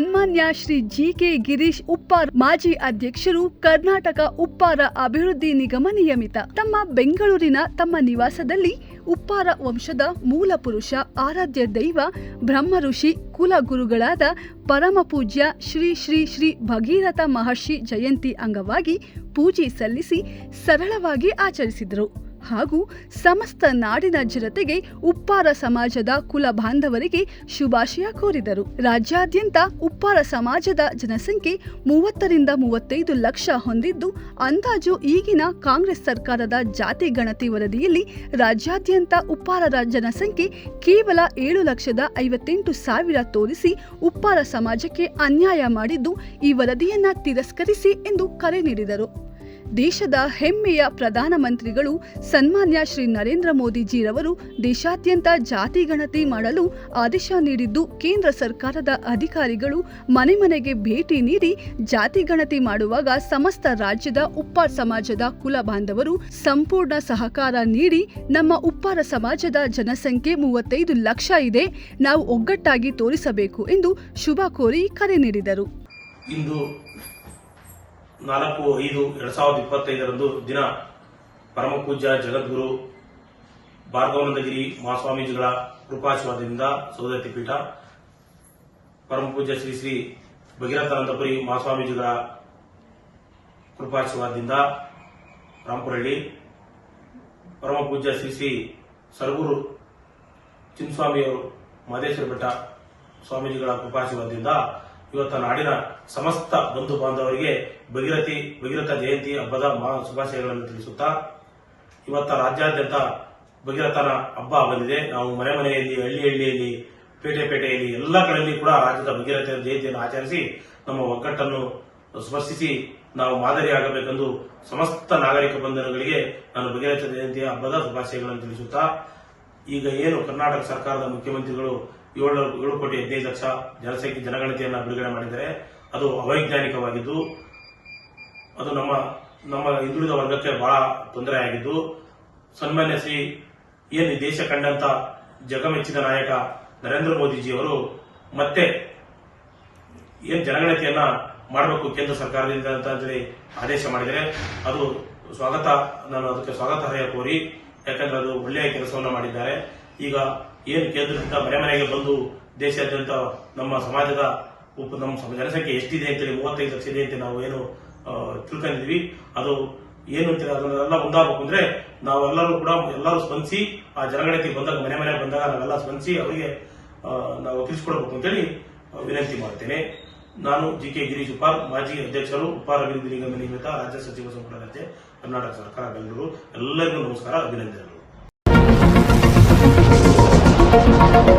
ಸನ್ಮಾನ್ಯ Shri G K Girish Uppar, ಮಾಜಿ ಅಧ್ಯಕ್ಷರು ಕರ್ನಾಟಕ ಉಪ್ಪಾರ ಅಭಿವೃದ್ಧಿ ನಿಗಮ ನಿಯಮಿತ. ತಮ್ಮ ಬೆಂಗಳೂರಿನ ತಮ್ಮ ನಿವಾಸದಲ್ಲಿ ಉಪ್ಪಾರ ವಂಶದ ಮೂಲ ಪುರುಷ, ಆರಾಧ್ಯ ದೈವ, ಬ್ರಹ್ಮ ಋಷಿ, ಕುಲ ಗುರುಗಳಾದ ಪರಮ ಪೂಜ್ಯ ಶ್ರೀ ಶ್ರೀ ಶ್ರೀ ಭಗೀರಥ ಮಹರ್ಷಿ ಜಯಂತಿ ಅಂಗವಾಗಿ ಪೂಜೆ ಸಲ್ಲಿಸಿ ಸರಳವಾಗಿ ಆಚರಿಸಿದರು. ಹಾಗೂ ಸಮಸ್ತ ನಾಡಿನ ಜನತೆಗೆ ಉಪ್ಪಾರ ಸಮಾಜದ ಕುಲ ಬಾಂಧವರಿಗೆ ಶುಭಾಶಯ ಕೋರಿದರು. ರಾಜ್ಯಾದ್ಯಂತ ಉಪ್ಪಾರ ಸಮಾಜದ ಜನಸಂಖ್ಯೆ ಮೂವತ್ತರಿಂದ ಮೂವತ್ತೈದು ಲಕ್ಷ ಹೊಂದಿದ್ದು, ಅಂದಾಜು ಈಗಿನ ಕಾಂಗ್ರೆಸ್ ಸರ್ಕಾರದ ಜಾತಿ ಗಣತಿ ವರದಿಯಲ್ಲಿ ರಾಜ್ಯಾದ್ಯಂತ ಉಪ್ಪಾರರ ಜನಸಂಖ್ಯೆ ಕೇವಲ ಏಳು ಲಕ್ಷದ ಐವತ್ತೆಂಟು ಸಾವಿರ ತೋರಿಸಿ ಉಪ್ಪಾರ ಸಮಾಜಕ್ಕೆ ಅನ್ಯಾಯ ಮಾಡಿದ್ದು, ಈ ವರದಿಯನ್ನ ತಿರಸ್ಕರಿಸಿ ಎಂದು ಕರೆ ನೀಡಿದರು. ದೇಶದ ಹೆಮ್ಮೆಯ ಪ್ರಧಾನಮಂತ್ರಿಗಳು ಸನ್ಮಾನ್ಯ ಶ್ರೀ ನರೇಂದ್ರ ಮೋದಿಜಿರವರು ದೇಶಾದ್ಯಂತ ಜಾತಿ ಗಣತಿ ಮಾಡಲು ಆದೇಶ ನೀಡಿದ್ದು, ಕೇಂದ್ರ ಸರ್ಕಾರದ ಅಧಿಕಾರಿಗಳು ಮನೆ ಮನೆಗೆ ಭೇಟಿ ನೀಡಿ ಜಾತಿ ಗಣತಿ ಮಾಡುವಾಗ ಸಮಸ್ತ ರಾಜ್ಯದ ಉಪ್ಪಾರ ಸಮಾಜದ ಕುಲ ಬಾಂಧವರು ಸಂಪೂರ್ಣ ಸಹಕಾರ ನೀಡಿ, ನಮ್ಮ ಉಪ್ಪಾರ ಸಮಾಜದ ಜನಸಂಖ್ಯೆ ಮೂವತ್ತೈದು ಲಕ್ಷ ಇದೆ, ನಾವು ಒಗ್ಗಟ್ಟಾಗಿ ತೋರಿಸಬೇಕು ಎಂದು ಶುಭ ಕೋರಿ ಕರೆ ನೀಡಿದರು. ನಾಲ್ಕು, ಐದು, ಎರಡ್ ಸಾವಿರದ ಇಪ್ಪತ್ತೈದರಂದು ದಿನ ಪರಮ ಪೂಜ್ಯ ಜಗದ್ಗುರು ಭಾರ್ಗವಾನಂದಗಿರಿ ಮಹಾಸ್ವಾಮೀಜಿಗಳ ಕೃಪಾಶೀರ್ವಾದದಿಂದ ಸೌದತ್ತಿ ಪೀಠ, ಪರಮ ಪೂಜ್ಯ ಶ್ರೀ ಶ್ರೀ ಭಗೀರಥಾನಂದಪುರಿ ಮಹಾಸ್ವಾಮೀಜಿಗಳ ಕೃಪಾಶೀರ್ವಾದದಿಂದ ರಾಮಪುರಹಳ್ಳಿ, ಪರಮ ಪೂಜ್ಯ ಶ್ರೀ ಶ್ರೀ ಸರಗೂರು ಚಿನ್ಸ್ವಾಮಿಯವರು ಮಹದೇಶ್ವರ ಬೆಟ್ಟ ಸ್ವಾಮೀಜಿಗಳ ಕೃಪಾಶೀರ್ವಾದದಿಂದ ಇವತ್ತು ನಾಡಿನ ಸಮಸ್ತ ಬಂಧು ಬಾಂಧವರಿಗೆ ಭಗೀರಥಿ, ಭಗೀರಥ ಜಯಂತಿ ಹಬ್ಬದ ಮಹಾ ಶುಭಾಶಯಗಳನ್ನು ತಿಳಿಸುತ್ತಾ, ಇವತ್ತ ರಾಜ್ಯಾದ್ಯಂತ ಭಗೀರಥನ ಹಬ್ಬ ಬಂದಿದೆ. ನಾವು ಮನೆ ಮನೆಯಲ್ಲಿ, ಹಳ್ಳಿ ಹಳ್ಳಿಯಲ್ಲಿ, ಪೇಟೆ ಪೇಟೆಯಲ್ಲಿ ಎಲ್ಲ ಕಡೆಯಲ್ಲಿ ಕೂಡ ರಾಜ್ಯದ ಭಗೀರಥ ಜಯಂತಿಯನ್ನು ಆಚರಿಸಿ ನಮ್ಮ ಒಗ್ಗಟ್ಟನ್ನು ಸ್ಪರ್ಶಿಸಿ ನಾವು ಮಾದರಿಯಾಗಬೇಕೆಂದು ಸಮಸ್ತ ನಾಗರಿಕ ಬಂಧನಗಳಿಗೆ ನಾನು ಭಗೀರಥ ಜಯಂತಿಯ ಹಬ್ಬದ ಶುಭಾಶಯಗಳನ್ನು ತಿಳಿಸುತ್ತಾ, ಈಗ ಏನು ಕರ್ನಾಟಕ ಸರ್ಕಾರದ ಮುಖ್ಯಮಂತ್ರಿಗಳು ಏಳು ಏಳು ಕೋಟಿ ಹದಿನೈದು ಲಕ್ಷ ಜನಸಂಖ್ಯೆ, ಜನಗಣತಿಯನ್ನ ಬಿಡುಗಡೆ ಮಾಡಿದರೆ ಅದು ಅವೈಜ್ಞಾನಿಕವಾಗಿದ್ದು, ಅದು ನಮ್ಮ ನಮ್ಮ ಹಿಂದುಳಿದ ವರ್ಗಕ್ಕೆ ಬಹಳ ತೊಂದರೆಯಾಗಿದ್ದು ಸನ್ಮಾನ್ಯ ಶ್ರೀ ಏನು ದೇಶ ಕಂಡಂತ ಜಗಮೆಚ್ಚಿದ ನಾಯಕ ನರೇಂದ್ರ ಮೋದಿಜಿಯವರು ಮತ್ತೆ ಏನು ಜನಗಣತಿಯನ್ನ ಮಾಡಬೇಕು ಕೇಂದ್ರ ಸರ್ಕಾರದಿಂದ ಅಂತ ಹೇಳಿ ಆದೇಶ ಮಾಡಿದರೆ ಅದು ಸ್ವಾಗತ, ನಾನು ಅದಕ್ಕೆ ಸ್ವಾಗತಾರ್ಹ ಕೋರಿ, ಯಾಕಂದ್ರೆ ಅದು ಒಳ್ಳೆಯ ಕೆಲಸವನ್ನು ಮಾಡಿದ್ದಾರೆ. ಈಗ ಏನು ಕೇಂದ್ರದಿಂದ ಮನೆ ಮನೆಗೆ ಬಂದು ದೇಶಾದ್ಯಂತ ನಮ್ಮ ಸಮಾಜದ ಉಪ ನಮ್ಮ ಜನಸಂಖ್ಯೆ ಎಷ್ಟಿದೆ ಅಂತೇಳಿ ಮೂವತ್ತೈದು ಲಕ್ಷ ಇದೆ ಅಂತ ನಾವು ಏನು ತಿಳ್ಕೊಂಡಿದ್ವಿ. ಅದು ಏನು ಅಂತೇಳಿ ಅದನ್ನೆಲ್ಲ ಮುಂದಾಗಬೇಕು ಅಂದ್ರೆ ನಾವೆಲ್ಲರೂ ಕೂಡ ಎಲ್ಲರೂ ಸ್ಪಂದಿಸಿ ಆ ಜನಗಣತಿ ಬಂದಾಗ, ಮನೆ ಮನೆ ಬಂದಾಗ ನಾವೆಲ್ಲ ಸ್ಪಂದಿಸಿ ಅವರಿಗೆ ನಾವು ತಿಳಿಸ್ಕೊಡ್ಬೇಕು ಅಂತೇಳಿ ವಿನಂತಿ ಮಾಡ್ತೇನೆ ನಾನು ಜಿ ಕೆ ಗಿರೀಶ್ ಉಪಾರ್, ಮಾಜಿ ಅಧ್ಯಕ್ಷರು ಉಪಾರ ಅಭಿವೃದ್ಧಿ ನಿಗಮ ನಿಯಮಿತ ರಾಜ್ಯ ಸಚಿವ ಸಂಪುಟ ಕರ್ನಾಟಕ ಸರ್ಕಾರ, ಬೆಂಗಳೂರು. ಎಲ್ಲರಿಗೂ ನಮಸ್ಕಾರ, ಅಭಿನಂದನೆಗಳು. Thank you.